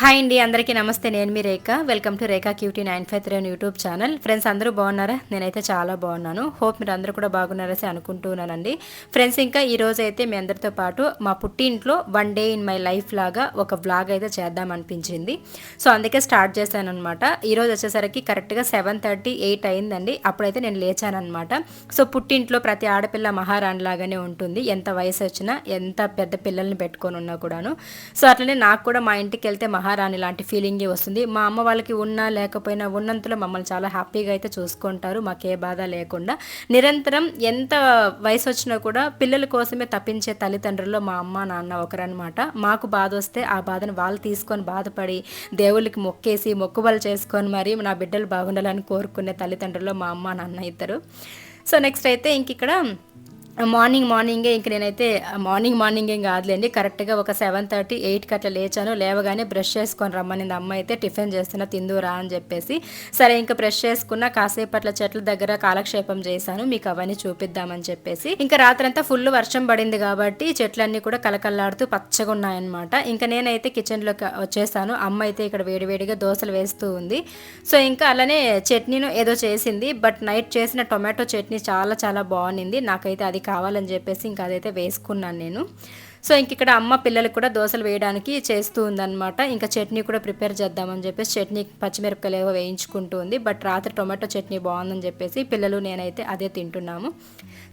Hi అండి అందరికీ నమస్తే. నేను మీ Rekha. Welcome to Rekha cutie nine five three YouTube channel. Friends అందరూ బాగున్నారా? నేనైతే చాలా బాగున్నాను. హోప్ మీరు అందరూ కూడా బాగున్నారని అనుకుంటున్నానండి ఫ్రెండ్స్ ఇంకా ఈ రోజు అయితే మీ అందరితో పాటు మా పుట్టింట్లో one day in my life లాగా ఒక వ్లాగ్ అయితే చేద్దాం అనిపించింది. సో అందుకే స్టార్ట్ చేశాను అనమాట ఈరోజు వచ్చేసరికి కరెక్ట్గా సెవెన్ థర్టీ ఎయిట్ అయిందండి. అప్పుడైతే నేను లేచానమాట సో పుట్టింట్లో ప్రతి ఆడపిల్ల మహారాణి లాగానే ఉంటుంది. ఎంత వయసు వచ్చినా ఎంత పెద్ద పిల్లల్ని పెట్టుకొని ఉన్నా కూడాను. సో అట్లనే నాకు కూడా మా ఇంటికి వెళ్తే మహా మహారాణి లాంటి ఫీలింగే వస్తుంది. మా అమ్మ వాళ్ళకి ఉన్నా లేకపోయినా ఉన్నంతలో మమ్మల్ని చాలా హ్యాపీగా అయితే చూసుకుంటారు. మాకే బాధ లేకుండా. నిరంతరం ఎంత వయసు వచ్చినా కూడా పిల్లల కోసమే తప్పించే తల్లిదండ్రుల్లో మా అమ్మ నాన్న ఒకరనమాట మాకు బాధ వస్తే ఆ బాధను వాళ్ళు తీసుకొని బాధపడి దేవుళ్ళకి మొక్కేసి మొక్కుబలు చేసుకొని మరి నా బిడ్డలు బాగుండాలని కోరుకునే తల్లిదండ్రుల్లో మా అమ్మ నాన్న ఇద్దరు. సో నెక్స్ట్ అయితే ఇంక ఇక్కడ మార్నింగ్ మార్నింగే ఇంక నేనైతే మార్నింగ్ మార్నింగ్ ఏం కాదులేండి కరెక్ట్గా ఒక సెవెన్ థర్టీ ఎయిట్కి అట్లా లేచాను. లేవగానే బ్రష్ చేసుకొని రమ్మనింది అమ్మ అయితే టిఫిన్ చేస్తున్నా తిందురా అని చెప్పేసి. సరే ఇంకా బ్రష్ చేసుకున్న కాసేపు అట్లా చెట్ల దగ్గర కాలక్షేపం చేశాను మీకు అవన్నీ చూపిద్దామని చెప్పేసి. ఇంకా రాత్రంతా ఫుల్ వర్షం పడింది కాబట్టి చెట్లన్నీ కూడా కలకల్లాడుతూ పచ్చగా ఉన్నాయన్నమాట. ఇంకా నేనైతే కిచెన్లోకి వచ్చేసాను. అమ్మ అయితే ఇక్కడ వేడివేడిగా దోశలు వేస్తూ ఉంది. సో ఇంకా అలానే చట్నీను ఏదో చేసింది బట్ నైట్ చేసిన టొమాటో చట్నీ చాలా చాలా బాగుంది నాకైతే అది కావాలని చెప్పేసి ఇంకా అదైతే వేసుకున్నాను నేను. సో ఇంక ఇక్కడ అమ్మ పిల్లలకు కూడా దోశలు వేయడానికి చేస్తూ ఉందన్నమాట. ఇంకా చట్నీ కూడా ప్రిపేర్ చేద్దామని చెప్పేసి చట్నీ పచ్చిమిరపకాయలు ఏవో వేయించుకుంటూ ఉంది. బట్ రాత్రి టొమాటో చట్నీ బాగుందని చెప్పేసి పిల్లలు నేనైతే అదే తింటున్నాము.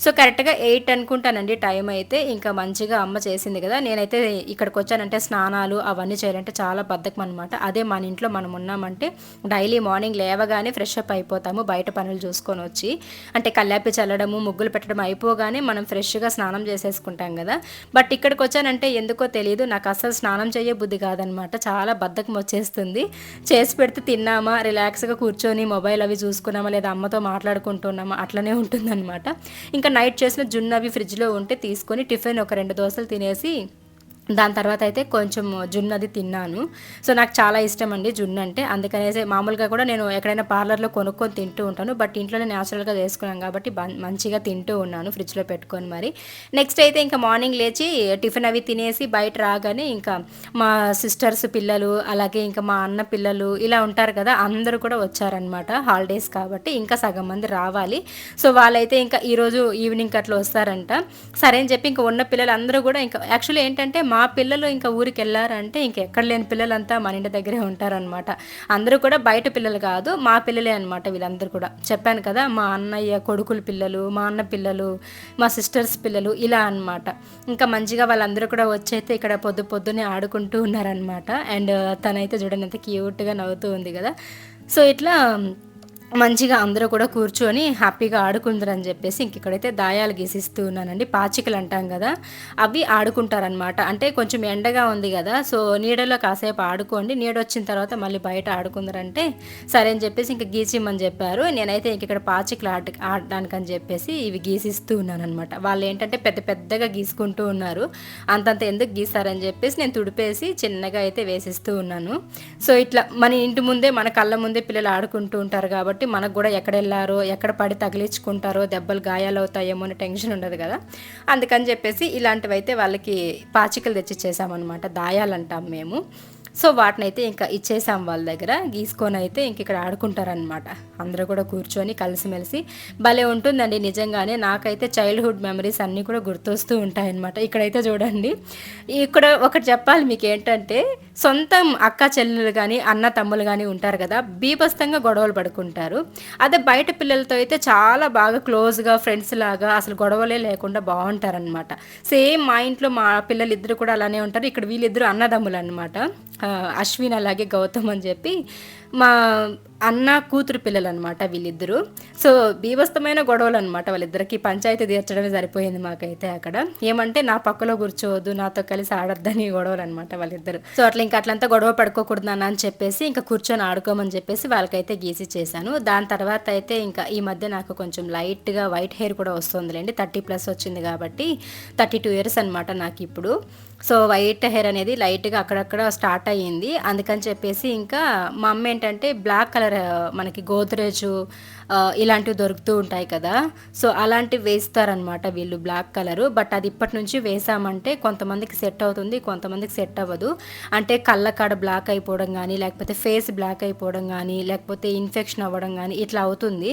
సో కరెక్ట్గా ఎయిట్ అనుకుంటానండి టైం అయితే. ఇంకా మంచిగా అమ్మ చేసింది కదా. నేనైతే ఇక్కడికి వచ్చానంటే స్నానాలు అవన్నీ చేయాలంటే చాలా బద్ధకం అనమాట అదే మన ఇంట్లో మనం ఉన్నామంటే డైలీ మార్నింగ్ లేవగానే ఫ్రెష్ అప్ అయిపోతాము బయట పనులు చూసుకొని వచ్చి. అంటే కల్లాపి చల్లడము ముగ్గులు పెట్టడం అయిపోగానే మనం ఫ్రెష్గా స్నానం చేసేసుకుంటాం కదా. బట్ ఇక్కడ ఇక్కడికి వచ్చానంటే ఎందుకో తెలియదు నాకు అసలు స్నానం చేయే బుద్ధి కాదనమాట. చాలా బద్ధకం వచ్చేస్తుంది. చేసి పెడితే తిన్నామా రిలాక్స్గా కూర్చొని మొబైల్ అవి చూసుకున్నామా లేదా అమ్మతో మాట్లాడుకుంటున్నామా అట్లనే ఉంటుందన్నమాట ఇంకా నైట్ చేసిన జున్ను అవి ఫ్రిడ్జ్లో ఉంటే తీసుకొని టిఫిన్ ఒక రెండు దోశలు తినేసి దాని తర్వాత అయితే కొంచెం జున్ను అది తిన్నాను. సో నాకు చాలా ఇష్టం అండి జున్ను అంటే. అందుకనేసి మామూలుగా కూడా నేను ఎక్కడైనా పార్లర్లో కొనుక్కొని తింటూ ఉంటాను. బట్ ఇంట్లోనే న్యాచురల్గా చేసుకున్నాను కాబట్టి మంచిగా తింటూ ఉన్నాను ఫ్రిడ్జ్లో పెట్టుకొని మరి. నెక్స్ట్ అయితే ఇంకా మార్నింగ్ లేచి టిఫిన్ అవి తినేసి బయట రాగానే ఇంకా మా సిస్టర్స్ పిల్లలు అలాగే ఇంకా మా అన్న పిల్లలు ఇలా ఉంటారు కదా అందరూ కూడా వచ్చారనమాట హాలిడేస్ కాబట్టి ఇంకా సగం మంది రావాలి. సో వాళ్ళైతే ఇంకా ఈరోజు ఈవినింగ్ అట్లా వస్తారంట. సరే అని చెప్పి ఇంకా ఉన్న పిల్లలు అందరూ కూడా ఇంకా యాక్చువల్లీ ఏంటంటే మా పిల్లలు ఇంకా ఊరికి వెళ్ళారంటే ఇంకెక్కడ లేని పిల్లలంతా మన ఇంటి దగ్గరే ఉంటారనమాట అందరూ కూడా బయట పిల్లలు కాదు మా పిల్లలే అనమాట వీళ్ళందరూ కూడా. చెప్పాను కదా మా అన్నయ్య కొడుకుల పిల్లలు మా అన్న పిల్లలు మా సిస్టర్స్ పిల్లలు ఇలా అనమాట ఇంకా మంచిగా వాళ్ళందరూ కూడా వచ్చైతే ఇక్కడ పొద్దు పొద్దునే ఆడుకుంటూ ఉన్నారనమాట అండ్ తనైతే చూడండి ఎంత క్యూట్గా నవ్వుతూ ఉంది కదా. సో ఇట్లా మంచిగా అందరూ కూడా కూర్చొని హ్యాపీగా ఆడుకుందరని చెప్పేసి ఇంక ఇక్కడైతే దాయాలు గీసిస్తూ ఉన్నానండి. పాచికలు అంటాం కదా అవి ఆడుకుంటారనమాట అంటే కొంచెం ఎండగా ఉంది కదా సో నీడలో కాసేపు ఆడుకోండి. నీడ వచ్చిన తర్వాత మళ్ళీ బయట ఆడుకుందరంటే సరే అని చెప్పేసి ఇంక గీచిమని చెప్పారు. నేనైతే ఇంక ఇక్కడ పాచికలు ఆడ ఆడడానికి అని చెప్పేసి ఇవి గీసిస్తూ ఉన్నానమాట వాళ్ళు ఏంటంటే పెద్ద పెద్దగా గీసుకుంటూ ఉన్నారు. అంతంత ఎందుకు గీసారని చెప్పేసి నేను తుడిపేసి చిన్నగా అయితే వేసిస్తూ ఉన్నాను. సో ఇట్లా మన ఇంటి ముందే మన కళ్ళ ముందే పిల్లలు ఆడుకుంటూ ఉంటారు కాబట్టి కాబట్టి మనకు కూడా ఎక్కడ వెళ్ళారో ఎక్కడ పడి తగిలించుకుంటారో దెబ్బలు గాయాలు అవుతాయేమో అని టెన్షన్ ఉండదు కదా. అందుకని చెప్పేసి ఇలాంటివి అయితే వాళ్ళకి పాచికలు తెచ్చి చేసామన్నమాట దాయాలంటాం మేము. సో వాటిని అయితే ఇంకా ఇచ్చేసాం వాళ్ళ దగ్గర. గీసుకొని అయితే ఇంక ఇక్కడ ఆడుకుంటారనమాట అందరూ కూడా కూర్చొని కలిసిమెలిసి భలే ఉంటుందండి నిజంగానే. నాకైతే చైల్డ్హుడ్ మెమరీస్ అన్నీ కూడా గుర్తొస్తూ ఉంటాయన్నమాట. ఇక్కడైతే చూడండి. ఇక్కడ ఒకటి చెప్పాలి మీకు ఏంటంటే సొంతం అక్క చెల్లెలు కానీ అన్న తమ్ములు కానీ ఉంటారు కదా బీభస్తంగా గొడవలు పడుకుంటారు. అదే బయట పిల్లలతో అయితే చాలా బాగా క్లోజ్గా ఫ్రెండ్స్ లాగా అసలు గొడవలే లేకుండా బాగుంటారనమాట సేమ్ మా ఇంట్లో మా పిల్లలు ఇద్దరు కూడా అలానే ఉంటారు. ఇక్కడ వీళ్ళిద్దరు అన్నదమ్ములు అనమాట అశ్విన్ అలాగే గౌతమ్ అని చెప్పి మా అన్న కూతురు పిల్లలు అనమాట వీళ్ళిద్దరూ. సో బీభస్తమైన గొడవలు అనమాట వాళ్ళిద్దరికి. పంచాయతీ తీర్చడమే సరిపోయింది మాకైతే అక్కడ. ఏమంటే నా పక్కలో కూర్చోవద్దు నాతో కలిసి ఆడొద్దని గొడవలు అనమాట వాళ్ళిద్దరు. సో అట్లా ఇంకా అట్లంతా గొడవ పడుకోకూడదు అన్న అని చెప్పేసి ఇంకా కూర్చొని ఆడుకోమని చెప్పేసి వాళ్ళకైతే గీసి చేశాను. దాని తర్వాత అయితే ఇంకా ఈ మధ్య నాకు కొంచెం లైట్గా వైట్ హెయిర్ కూడా వస్తుందిలేండి. థర్టీ ప్లస్ వచ్చింది కాబట్టి థర్టీ టూ ఇయర్స్ అనమాట నాకు ఇప్పుడు సో వైట్ హెయిర్ అనేది లైట్గా అక్కడక్కడ స్టార్ట్ అయ్యింది. అందుకని చెప్పేసి ఇంకా మా అమ్మ ఏంటంటే బ్లాక్ కలర్ మనకి గోద్రేజ్ ఇలాంటివి దొరుకుతూ ఉంటాయి కదా. సో అలాంటివి వేస్తారనమాట వీళ్ళు బ్లాక్ కలరు. బట్ అది ఇప్పటి నుంచి వేసామంటే కొంతమందికి సెట్ అవుతుంది కొంతమందికి సెట్ అవ్వదు. అంటే కళ్ళ కాడ బ్లాక్ అయిపోవడం కానీ లేకపోతే ఫేస్ బ్లాక్ అయిపోవడం కానీ లేకపోతే ఇన్ఫెక్షన్ అవ్వడం కానీ ఇట్లా అవుతుంది.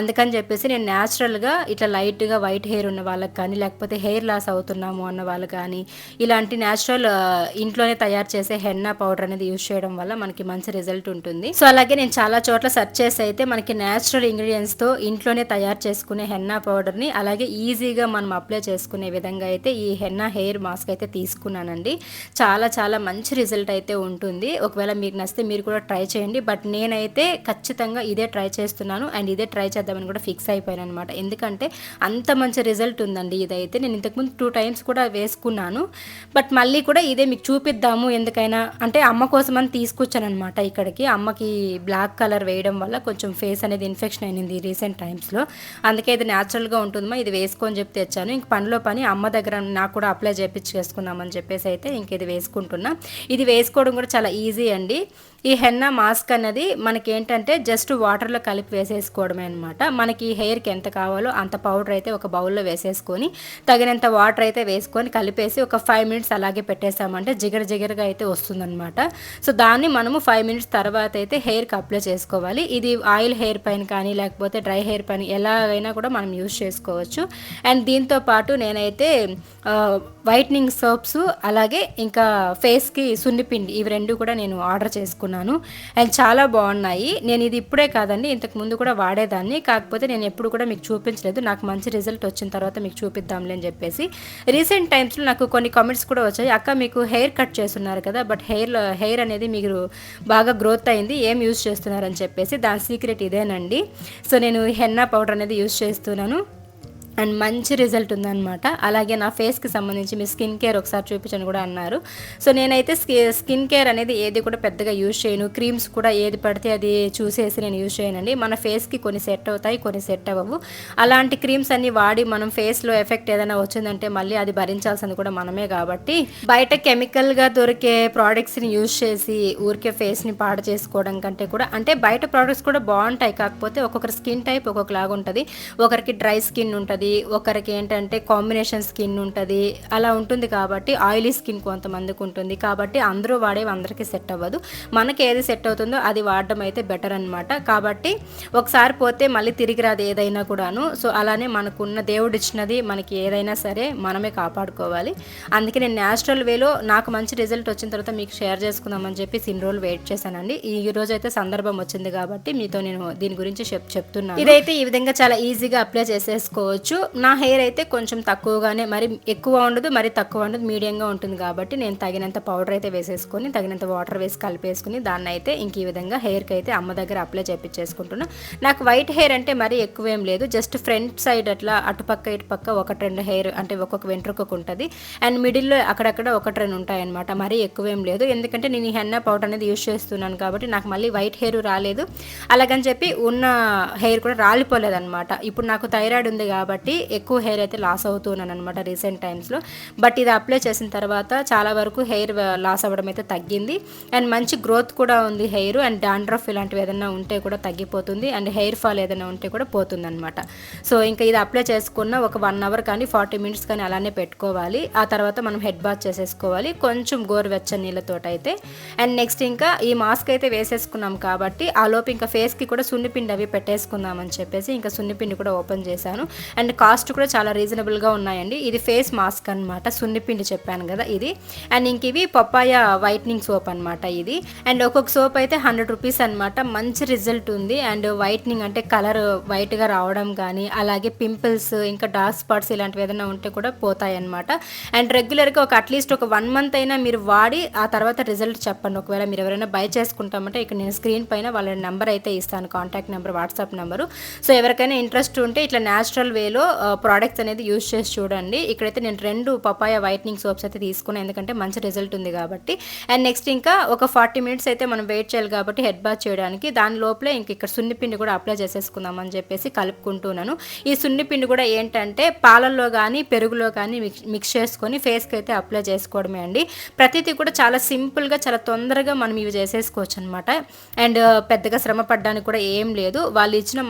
అందుకని చెప్పేసి నేను న్యాచురల్గా ఇట్లా లైట్గా వైట్ హెయిర్ ఉన్న వాళ్ళకి కానీ లేకపోతే హెయిర్ లాస్ అవుతున్నాము అన్న వాళ్ళు కానీ ఇలాంటి న్యాచురల్ ఇంట్లోనే తయారు చేసే హెన్నా పౌడర్ అనేది యూజ్ చేయడం వల్ల మనకి మంచి రిజల్ట్ ఉంటుంది. సో అలాగే నేను చాలా చోట్ల సెర్చ్ చేసి అయితే మనకి న్యాచురల్ ఇంగ్రీడియంట్స్తో ఇంట్లోనే తయారు చేసుకునే హెన్నా పౌడర్ని అలాగే ఈజీగా మనం అప్లై చేసుకునే విధంగా అయితే ఈ హెన్నా హెయిర్ మాస్క్ అయితే తీసుకున్నానండి. చాలా చాలా మంచి రిజల్ట్ అయితే ఉంటుంది. ఒకవేళ మీకు నచ్చితే మీరు కూడా ట్రై చేయండి. బట్ నేనైతే ఖచ్చితంగా ఇదే ట్రై చేస్తున్నాను. అండ్ ఇదే ట్రై చేద్దామని కూడా ఫిక్స్ అయిపోయాను అనమాట ఎందుకంటే అంత మంచి రిజల్ట్ ఉందండి ఇదైతే. నేను ఇంతకుముందు టూ టైమ్స్ కూడా వేసుకున్నాను. బట్ బట్ మళ్ళీ కూడా ఇదే మీకు చూపిద్దాము ఎందుకైనా. అంటే అమ్మ కోసం అని తీసుకొచ్చాను అనమాట ఇక్కడికి. అమ్మకి బ్లాక్ కలర్ వేయడం వల్ల కొంచెం ఫేస్ అనేది ఇన్ఫెక్షన్ అయింది రీసెంట్ టైమ్స్లో అందుకే ఇది న్యాచురల్గా ఉంటుందమ్మా ఇది వేసుకొని చెప్పి తెచ్చాను. ఇంక పనిలో పని అమ్మ దగ్గర నాకు కూడా అప్లై చేసుకుందామని చెప్పేసి అయితే ఇంక ఇది వేసుకుంటున్నా. ఇది వేసుకోవడం కూడా చాలా ఈజీ అండి. ఈ హెన్నా మాస్క్ అనేది మనకి ఏంటంటే జస్ట్ వాటర్లో కలిపి వేసేసుకోవడమే అనమాట మనకి హెయిర్కి ఎంత కావాలో అంత పౌడర్ అయితే ఒక బౌల్లో వేసేసుకొని తగినంత వాటర్ అయితే వేసుకొని కలిపేసి ఒక ఫైవ్ మినిట్స్ అలాగే పెట్టేసామంటే జిగర జిగరగా అయితే వస్తుందనమాట సో దాన్ని మనము ఫైవ్ మినిట్స్ తర్వాత అయితే హెయిర్కి అప్లై చేసుకోవాలి. ఇది ఆయిల్ హెయిర్ పైన కానీ లేకపోతే డ్రై హెయిర్ పైన ఎలాగైనా కూడా మనం యూజ్ చేసుకోవచ్చు. అండ్ దీంతో పాటు నేనైతే వైట్నింగ్ సోప్స్ అలాగే ఇంకా ఫేస్కి సున్నిపిండి ఇవి రెండు కూడా నేను ఆర్డర్ చేసుకున్నాను. తీసుకున్నాను అండ్ చాలా బాగున్నాయి. నేను ఇది ఇప్పుడే కాదండి ఇంతకు ముందు కూడా వాడేదాన్ని. కాకపోతే నేను ఎప్పుడు కూడా మీకు చూపించలేదు. నాకు మంచి రిజల్ట్ వచ్చిన తర్వాత మీకు చూపిద్దాంలే అని చెప్పేసి. రీసెంట్ టైమ్స్లో నాకు కొన్ని కామెంట్స్ కూడా వచ్చాయి. అక్క మీకు హెయిర్ కట్ చేస్తున్నారు కదా బట్ హెయిర్ హెయిర్ అనేది మీరు బాగా గ్రోత్ అయింది ఏం యూజ్ చేస్తున్నారని చెప్పేసి దాని సీక్రెట్ ఇదేనండి. సో నేను హెన్నా పౌడర్ అనేది యూజ్ చేస్తున్నాను. అండ్ మంచి రిజల్ట్ ఉందన్నమాట. అలాగే నా ఫేస్కి సంబంధించి మీ స్కిన్ కేర్ ఒకసారి చూపించని కూడా అన్నారు. సో నేనైతే స్కిన్ కేర్ అనేది ఏది కూడా పెద్దగా యూజ్ చేయను. క్రీమ్స్ కూడా ఏది పడితే అది చూసేసి నేను యూజ్ చేయనండి. మన ఫేస్కి కొన్ని సెట్ అవుతాయి కొన్ని సెట్ అవ్వవు. అలాంటి క్రీమ్స్ అన్ని వాడి మనం ఫేస్లో ఎఫెక్ట్ ఏదైనా వచ్చిందంటే మళ్ళీ అది భరించాల్సింది కూడా మనమే కాబట్టి బయట కెమికల్గా దొరికే ప్రోడక్ట్స్ని యూజ్ చేసి ఊరికే ఫేస్ని పాడు చేసుకోవడం కంటే కూడా అంటే బయట ప్రోడక్ట్స్ కూడా బాగుంటాయి. కాకపోతే ఒక్కొక్కరి స్కిన్ టైప్ ఒక్కొక్కలాగా ఉంటుంది ఒకరికి డ్రై స్కిన్ ఉంటుంది ఉంటుంది ఒకరికి ఏంటంటే కాంబినేషన్ స్కిన్ ఉంటుంది అలా ఉంటుంది కాబట్టి ఆయిలీ స్కిన్ కొంతమందికి ఉంటుంది. కాబట్టి అందరూ వాడేవి అందరికీ సెట్ అవ్వదు. మనకి ఏది సెట్ అవుతుందో అది వాడడం అయితే బెటర్ అనమాట కాబట్టి ఒకసారి పోతే మళ్ళీ తిరిగి రాదు ఏదైనా కూడాను. సో అలానే మనకున్న దేవుడు ఇచ్చినది మనకి ఏదైనా సరే మనమే కాపాడుకోవాలి. అందుకే నేను న్యాచురల్ వేలో నాకు మంచి రిజల్ట్ వచ్చిన తర్వాత మీకు షేర్ చేసుకుందామని చెప్పి ఇన్ని రోజులు వెయిట్ చేశానండి. ఈ రోజు అయితే సందర్భం వచ్చింది కాబట్టి మీతో నేను దీని గురించి చెప్ చెప్తున్నాను. ఇదైతే ఈ విధంగా చాలా ఈజీగా అప్లై చేసేసుకోవచ్చు. చేసుకోవచ్చు నా హెయిర్ అయితే కొంచెం తక్కువగానే మరి ఎక్కువ ఉండదు మరి తక్కువ ఉండదు మీడియంగా ఉంటుంది కాబట్టి నేను తగినంత పౌడర్ అయితే వేసేసుకొని తగినంత వాటర్ వేసి కలిపేసుకుని దాన్ని అయితే ఇంక ఈ విధంగా హెయిర్కి అయితే అమ్మ దగ్గర అప్లై చేపించేసుకుంటున్నా నాకు వైట్ హెయిర్ అంటే మరీ ఎక్కువ ఏం లేదు. జస్ట్ ఫ్రంట్ సైడ్ అట్లా అటుపక్క ఇటుపక్క ఒకటి రెండు హెయిర్ అంటే ఒక్కొక్క వెంట్రుకకు ఉంటుంది. అండ్ మిడిల్లో అక్కడక్కడ ఒకటి రెండు ఉంటాయన్నమాట. మరీ ఎక్కువేం లేదు. ఎందుకంటే నేను ఈ హెన్నా పౌడర్ అనేది యూస్ చేస్తున్నాను కాబట్టి నాకు మళ్ళీ వైట్ హెయిర్ రాలేదు. అలాగని చెప్పి ఉన్న హెయిర్ కూడా రాలిపోలేదు అనమాట ఇప్పుడు నాకు థైరాయిడ్ ఉంది కాబట్టి కాబట్టి ఎక్కువ హెయిర్ అయితే లాస్ అవుతున్నాను అనమాట రీసెంట్ టైమ్స్లో బట్ ఇది అప్లై చేసిన తర్వాత చాలా వరకు హెయిర్ లాస్ అవ్వడం అయితే తగ్గింది. అండ్ మంచి గ్రోత్ కూడా ఉంది హెయిర్ అండ్ డాండ్రఫ్ ఇలాంటివి ఏదైనా ఉంటే కూడా తగ్గిపోతుంది. అండ్ హెయిర్ ఫాల్ ఏదైనా ఉంటే కూడా పోతుంది అనమాట సో ఇంకా ఇది అప్లై చేసుకున్న ఒక వన్ అవర్ కానీ ఫార్టీ మినిట్స్ కానీ అలానే పెట్టుకోవాలి. ఆ తర్వాత మనం హెడ్ బాత్ చేసేసుకోవాలి. కొంచెం గోరువెచ్చని నీళ్ళతో అయితే. అండ్ నెక్స్ట్ ఇంకా ఈ మాస్క్ అయితే వేసేసుకున్నాం కాబట్టి ఆ లోపు ఇంకా ఫేస్కి కూడా సున్నిపిండి అవి పెట్టేసుకుందామని చెప్పేసి ఇంకా సున్నిపిండి కూడా ఓపెన్ చేశాను. అండ్ కాస్ట్ కూడా చాలా రీజనబుల్గా ఉన్నాయండి. ఇది ఫేస్ మాస్క్ అనమాట సున్నిపిండి చెప్పాను కదా ఇది. అండ్ ఇంక ఇవి పప్పాయ వైట్నింగ్ సోప్ అనమాట ఇది. అండ్ ఒక్కొక్క సోప్ అయితే హండ్రెడ్ రూపీస్ అనమాట మంచి రిజల్ట్ ఉంది. అండ్ వైట్నింగ్ అంటే కలర్ వైట్గా రావడం కానీ అలాగే పింపుల్స్ ఇంకా డార్క్ స్పాట్స్ ఇలాంటివి ఏదైనా ఉంటే కూడా పోతాయి అనమాట అండ్ రెగ్యులర్గా ఒక అట్లీస్ట్ ఒక వన్ మంత్ అయినా మీరు వాడి ఆ తర్వాత రిజల్ట్ చెప్పండి. ఒకవేళ మీరు ఎవరైనా బై చేసుకుంటామంటే ఇక్కడ నేను స్క్రీన్ పైన వాళ్ళ నెంబర్ అయితే ఇస్తాను. Contact number WhatsApp number. So ఎవరికైనా ఇంట్రెస్ట్ ఉంటే ఇట్లా న్యాచురల్ వేలో ప్రోడక్ట్స్ అనేది యూస్ చేసి చూడండి. ఇక్కడైతే నేను రెండు పపాయ వైట్నింగ్ సోప్స్ అయితే తీసుకున్నాను ఎందుకంటే మంచి రిజల్ట్ ఉంది కాబట్టి. అండ్ నెక్స్ట్ ఇంకా ఒక ఫార్టీ మినిట్స్ అయితే మనం వెయిట్ చేయాలి కాబట్టి హెడ్ బాత్ చేయడానికి. దాని లోపలే ఇంక ఇక్కడ సున్నిపిండి కూడా అప్లై చేసేసుకుందాం అని చెప్పేసి కలుపుకుంటున్నాను. ఈ సున్నిపిండి కూడా ఏంటంటే పాలల్లో కానీ పెరుగులో కానీ మిక్స్ మిక్స్ చేసుకొని ఫేస్కి అయితే అప్లై చేసుకోవడమే అండి. ప్రతిదీ కూడా చాలా సింపుల్గా చాలా తొందరగా మనం ఇవి చేసేసుకోవచ్చు అనమాట అండ్ పెద్దగా శ్రమ పడడానికి కూడా ఏం లేదు. వాళ్ళు ఇచ్చిన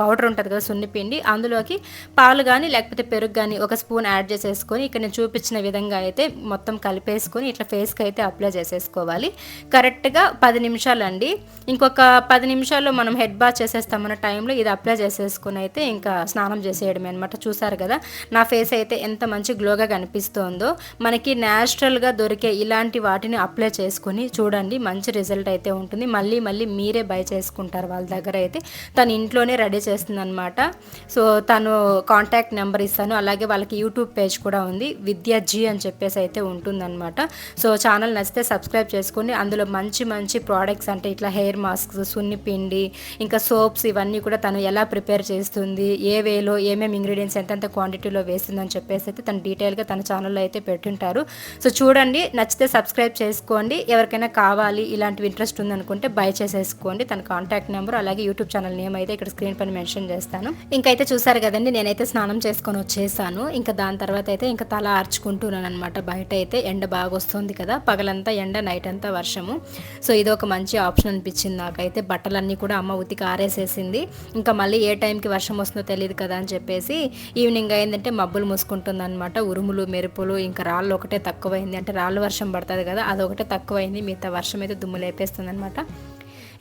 పౌడర్ ఉంటుంది కదా సున్నిపిండి అందులోకి పాలు కానీ లేకపోతే పెరుగు కానీ ఒక స్పూన్ యాడ్ చేసేసుకొని ఇక్కడ నేను చూపించిన విధంగా అయితే మొత్తం కలిపేసుకొని ఇట్లా ఫేస్కి అయితే అప్లై చేసేసుకోవాలి. కరెక్ట్గా పది నిమిషాలు అండి ఇంకొక పది నిమిషాల్లో మనం హెడ్ బాత్ చేసేస్తామన్న టైంలో ఇది అప్లై చేసేసుకుని అయితే ఇంకా స్నానం చేసేయడమే అనమాట చూసారు కదా నా ఫేస్ అయితే ఎంత మంచి గ్లోగా కనిపిస్తోందో. మనకి న్యాచురల్గా దొరికే ఇలాంటి వాటిని అప్లై చేసుకొని చూడండి మంచి రిజల్ట్ అయితే ఉంటుంది. మళ్ళీ మళ్ళీ మీరే బై చేసుకుంటారు వాళ్ళ దగ్గర అయితే. తను ఇంట్లోనే రెడీ చేస్తుందనమాట సో తను కాంటాక్ట్ నెంబర్ ఇస్తాను. అలాగే వాళ్ళకి యూట్యూబ్ పేజ్ కూడా ఉంది. విద్యాజీ అని చెప్పేసి అయితే ఉంటుందన్నమాట. సో ఛానల్ నచ్చితే సబ్స్క్రైబ్ చేసుకోండి. అందులో మంచి మంచి ప్రోడక్ట్స్ అంటే ఇట్లా హెయిర్ మాస్క్స్ సున్ని పిండి ఇంకా సోప్స్ ఇవన్నీ కూడా తను ఎలా ప్రిపేర్ చేస్తుంది ఏ వేలో ఏమేమి ఇంగ్రీడియంట్స్ ఎంతెంత క్వాంటిటీలో వేస్తుందని చెప్పేసి అయితే తను డీటెయిల్గా తన ఛానల్లో అయితే పెట్టుంటారు. సో చూడండి నచ్చితే సబ్స్క్రైబ్ చేసుకోండి. ఎవరికైనా కావాలి ఇలాంటివి ఇంట్రెస్ట్ ఉందనుకుంటే బై చేసేసుకోండి. తన కాంటాక్ట్ నెంబర్ అలాగే యూట్యూబ్ ఛానల్ నేమ్ అయితే ఇక్కడ స్క్రీన్ పైన మెన్షన్ చేస్తాను. ఇంకైతే చూసారు కదండి నేను నేనైతే స్నానం చేసుకొని వచ్చేసాను. ఇంకా దాని తర్వాత అయితే ఇంకా తల ఆర్చుకుంటున్నాను అనమాట బయట అయితే ఎండ బాగా వస్తుంది కదా. పగలంతా ఎండ నైట్ అంతా వర్షము. సో ఇది ఒక మంచి ఆప్షన్ అనిపించింది నాకైతే. బట్టలన్నీ కూడా అమ్మ ఉతికి ఆరేసేసింది. ఇంకా మళ్ళీ ఏ టైంకి వర్షం వస్తుందో తెలియదు కదా అని చెప్పేసి ఈవినింగ్ అయిందంటే మబ్బులు మూసుకుంటుంది అనమాట ఉరుములు మెరుపులు ఇంకా రాళ్ళు ఒకటే తక్కువైంది. అంటే రాళ్ళు వర్షం పడుతుంది కదా అదొకటే తక్కువైంది. మిగతా వర్షం అయితే దుమ్ము లేపేస్తుంది అనమాట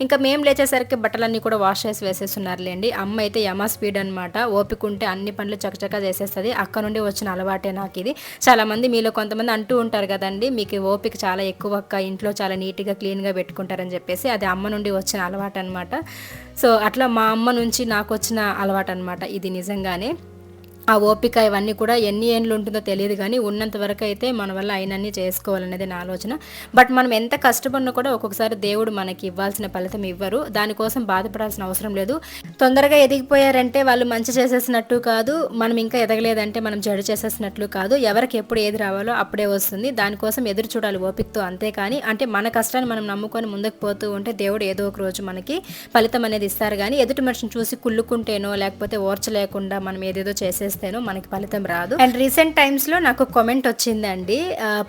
ఇంకా మేము లేచేసరికి బట్టలన్నీ కూడా వాష్ చేసి వేసేస్తున్నారులేండి. అమ్మ అయితే యమా స్పీడ్ అనమాట ఓపిక ఉంటే అన్ని పనులు చకచకా చేసేస్తుంది. అక్క నుండి వచ్చిన అలవాటే నాకు ఇది. చాలామంది మీలో కొంతమంది అంటూ ఉంటారు కదండి మీకు ఓపిక చాలా ఎక్కువ అక్క. ఇంట్లో చాలా నీట్గా క్లీన్గా పెట్టుకుంటారని చెప్పేసి. అది అమ్మ నుండి వచ్చిన అలవాటు అనమాట సో అట్లా మా అమ్మ నుంచి నాకు వచ్చిన అలవాటు అనమాట ఇది నిజంగానే. ఆ ఓపిక ఇవన్నీ కూడా ఎన్ని ఏళ్ళు ఉంటుందో తెలియదు కానీ ఉన్నంత వరకు అయితే మన వల్ల అయినన్ని చేసుకోవాలనేది నా ఆలోచన. బట్ మనం ఎంత కష్టపడినా కూడా ఒక్కొక్కసారి దేవుడు మనకి ఇవ్వాల్సిన ఫలితం ఇవ్వరు. దానికోసం బాధపడాల్సిన అవసరం లేదు. తొందరగా ఎదిగిపోయారంటే వాళ్ళు మంచి చేసేసినట్టు కాదు. మనం ఇంకా ఎదగలేదంటే మనం జడు చేసేసినట్లు కాదు. ఎవరికి ఎప్పుడు ఏది రావాలో అప్పుడే వస్తుంది. దానికోసం ఎదురు చూడాలి ఓపికతో అంతేకాని అంటే మన కష్టాన్ని మనం నమ్ముకొని ముందుకు పోతూ ఉంటే దేవుడు ఏదో ఒక రోజు మనకి ఫలితం అనేది ఇస్తారు. కానీ ఎదుటి మనిషిని చూసి కుళ్ళుకుంటేనో లేకపోతే ఓర్చలేకుండా మనం ఏదేదో చేస్తేనో మనకి ఫలితం రాదు. అండ్ రీసెంట్ టైమ్స్లో నాకు కామెంట్ వచ్చిందండి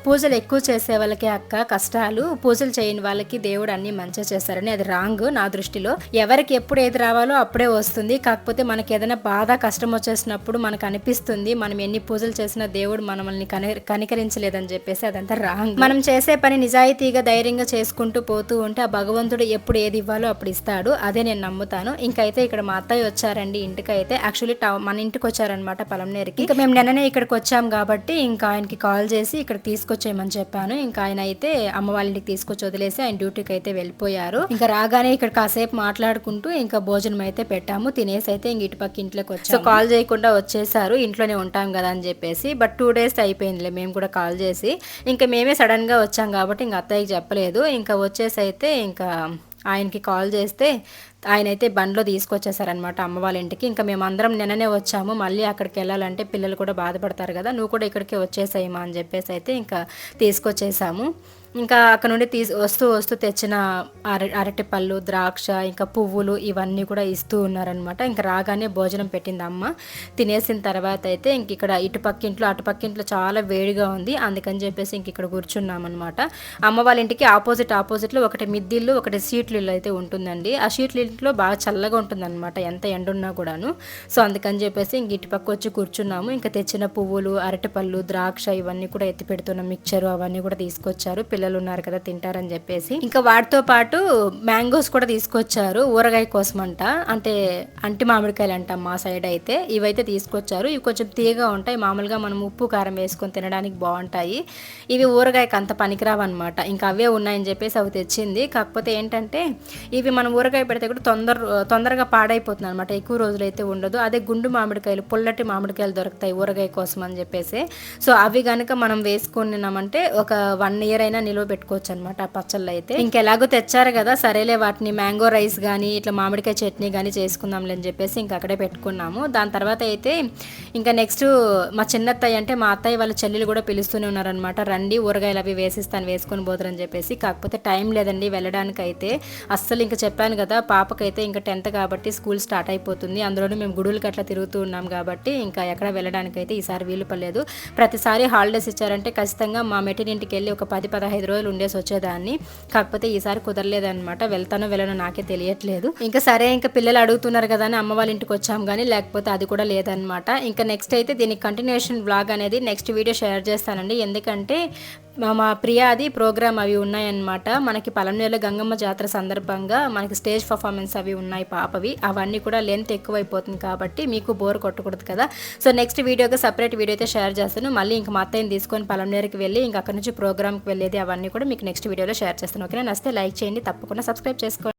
పూజలు ఎక్కువ చేసే వాళ్ళకి అక్క కష్టాలు పూజలు చేయని వాళ్ళకి దేవుడు అన్ని మంచిగా చేస్తారని. అది రాంగ్ నా దృష్టిలో. ఎవరికి ఎప్పుడు ఏది రావాలో అప్పుడే వస్తుంది. కాకపోతే మనకి ఏదైనా బాధ కష్టం వచ్చేసినప్పుడు మనకు అనిపిస్తుంది మనం ఎన్ని పూజలు చేసినా దేవుడు మనల్ని కనికరించలేదని చెప్పేసి అదంతా రాంగ్ మనం చేసే పని నిజాయితీగా ధైర్యంగా చేసుకుంటూ పోతూ ఉంటే ఆ భగవంతుడు ఎప్పుడు ఏది ఇవ్వాలో అప్పుడు ఇస్తాడు. అదే నేను నమ్ముతాను. ఇంకైతే ఇక్కడ మా అత్తయ్య వచ్చారండి ఇంటికి అయితే యాక్చువల్లీ మన ఇంటికి వచ్చారనమాట పొలంనేరికి ఇంకా మేము నిన్ననే ఇక్కడికి వచ్చాం కాబట్టి ఇంకా ఆయనకి కాల్ చేసి ఇక్కడ తీసుకొచ్చేయమని చెప్పాను. ఇంకా ఆయన అయితే అమ్మ వాళ్ళ ఇంటికి తీసుకొచ్చి వదిలేసి ఆయన డ్యూటీకి అయితే వెళ్ళిపోయారు. ఇంకా రాగానే ఇక్కడ కాసేపు మాట్లాడుకుంటూ ఇంకా భోజనం అయితే పెట్టాము. తినేసి అయితే ఇంక ఇటుపక్క ఇంట్లోకి వచ్చాము. సో కాల్ చేయకుండా వచ్చేసారు. ఇంట్లోనే ఉంటాం కదా అని చెప్పేసి. బట్ టూ డేస్ అయిపోయిందిలే మేము కూడా కాల్ చేసి. ఇంకా మేమే సడన్గా వచ్చాం కాబట్టి ఇంకా అత్తయ్యకి చెప్పలేదు. ఇంకా వచ్చేసి అయితే ఇంకా ఆయనకి కాల్ చేస్తే ఆయన అయితే బండ్లో తీసుకొచ్చేసారనమాట అమ్మ వాళ్ళ ఇంటికి. ఇంకా మేము అందరం నిన్ననే వచ్చాము. మళ్ళీ అక్కడికి వెళ్ళాలంటే పిల్లలు కూడా బాధపడతారు కదా. నువ్వు కూడా ఇక్కడికి వచ్చేసాయమా అని చెప్పేసి అయితే ఇంకా తీసుకొచ్చేసాము. ఇంకా అక్కడ నుండి తీసి వస్తూ వస్తూ తెచ్చిన అర అరటి పళ్ళు ద్రాక్ష ఇంకా పువ్వులు ఇవన్నీ కూడా ఇస్తూ ఉన్నారనమాట ఇంకా రాగానే భోజనం పెట్టింది అమ్మ. తినేసిన తర్వాత అయితే ఇంక ఇక్కడ ఇటుపక్కింట్లో అటుపక్కింట్లో చాలా వేడిగా ఉంది. అందుకని చెప్పేసి ఇంక ఇక్కడ కూర్చున్నామన్నమాట. అమ్మ వాళ్ళ ఇంటికి ఆపోజిట్ ఆపోజిట్లో ఒకటి మిద్దిల్లు ఒకటి సీట్లు ఇల్లు అయితే ఉంటుందండి. ఆ సీట్ల ఇంట్లో బాగా చల్లగా ఉంటుందన్నమాట ఎంత ఎండున్నా కూడాను. సో అందుకని చెప్పేసి ఇంక ఇటుపక్క వచ్చి కూర్చున్నాము. ఇంకా తెచ్చిన పువ్వులు అరటిపళ్ళు ద్రాక్ష ఇవన్నీ కూడా ఎత్తి పెడుతున్న. మిక్చరు అవన్నీ కూడా తీసుకొచ్చారు. పిల్ల పిల్లలు ఉన్నారు కదా తింటారని చెప్పేసి. ఇంకా వాటితో పాటు మ్యాంగోస్ కూడా తీసుకొచ్చారు ఊరగాయ కోసం అంట అంటే అంటి మామిడికాయలు అంట మా సైడ్ అయితే ఇవైతే తీసుకొచ్చారు. ఇవి కొంచెం తీయగా ఉంటాయి మామూలుగా మనం ఉప్పు కారం వేసుకొని తినడానికి బాగుంటాయి. ఇవి ఊరగాయకి అంత పనికిరావు అనమాట ఇంకా అవే ఉన్నాయని చెప్పేసి అవి తెచ్చింది. కాకపోతే ఏంటంటే ఇవి మనం ఊరగాయ పెడితే కూడా తొందర తొందరగా పాడైపోతుంది అనమాట ఎక్కువ రోజులు అయితే ఉండదు. అదే గుండు మామిడికాయలు పుల్లటి మామిడికాయలు దొరుకుతాయి ఊరగాయ కోసం అని చెప్పేసి. సో అవి కనుక మనం వేసుకున్నామంటే ఒక వన్ ఇయర్ అయినా నిల్వ పెట్టుకోవచ్చు అనమాట ఆ పచ్చళ్ళు అయితే. ఇంకెలాగో తెచ్చారు కదా సరేలే వాటిని మ్యాంగో రైస్ కానీ ఇట్లా మామిడికాయ చట్నీ కానీ చేసుకుందాంలే అని చెప్పేసి ఇంకా అక్కడే పెట్టుకున్నాము. దాని తర్వాత అయితే ఇంకా నెక్స్ట్ మా చిన్నత్తయ్య అంటే మా అత్తయ్య వాళ్ళ చెల్లెలు కూడా పిలుస్తూనే ఉన్నారనమాట రండి ఊరగాయలు అవి వేసిస్తాను వేసుకొని పోతారని చెప్పేసి. కాకపోతే టైం లేదండి వెళ్ళడానికి అయితే అస్సలు ఇంకా చెప్పాను కదా పాపకైతే ఇంకా టెన్త్ కాబట్టి స్కూల్ స్టార్ట్ అయిపోతుంది. అందులోనూ మేము గుడులకి అట్లా తిరుగుతూ ఉన్నాం కాబట్టి ఇంకా ఎక్కడ వెళ్ళడానికి అయితే ఈసారి వీలు పడలేదు. ప్రతిసారి హాలిడేస్ ఇచ్చారంటే ఖచ్చితంగా మా మెటీరింటికి వెళ్ళి ఒక పది పదహైదు రోజులు ఉండేసి వచ్చేదాన్ని. కాకపోతే ఈసారి కుదరలేదన్నమాట. వెళ్తానో వెళ్ళనో నాకే తెలియట్లేదు. ఇంకా సరే ఇంకా పిల్లలు అడుగుతున్నారు కదా అని అమ్మ వాళ్ళ ఇంటికి వచ్చాం కానీ లేకపోతే అది కూడా లేదనమాట ఇంకా నెక్స్ట్ అయితే దీనికి కంటిన్యూషన్ బ్లాగ్ అనేది నెక్స్ట్ వీడియో షేర్ చేస్తానండి. ఎందుకంటే మా- మా ప్రియాది ప్రోగ్రామ్ అవి ఉన్నాయన్నమాట. మనకి పలమనేరులో గంగమ్మ జాతర సందర్భంగా మనకి స్టేజ్ పర్ఫార్మెన్స్ అవి ఉన్నాయి పాపవి. అవన్నీ కూడా లెంత్ ఎక్కువైపోతుంది కాబట్టి మీకు బోర్ కొట్టకూడదు కదా. సో నెక్స్ట్ వీడియోగా సపరేట్ వీడియో అయితే షేర్ చేస్తాను. మళ్ళీ ఇంక మా అత్తయ్యని తీసుకొని పలమనేరుకి వెళ్ళి ఇంకా అక్కడ నుంచి ప్రోగ్రామ్కి వెళ్ళేది అవన్నీ కూడా మీకు నెక్స్ట్ వీడియోలో షేర్ చేస్తాను. ఓకేనా? నచ్చితే లైక్ చేయండి. తప్పకుండా సబ్స్క్రైబ్ చేసుకోండి.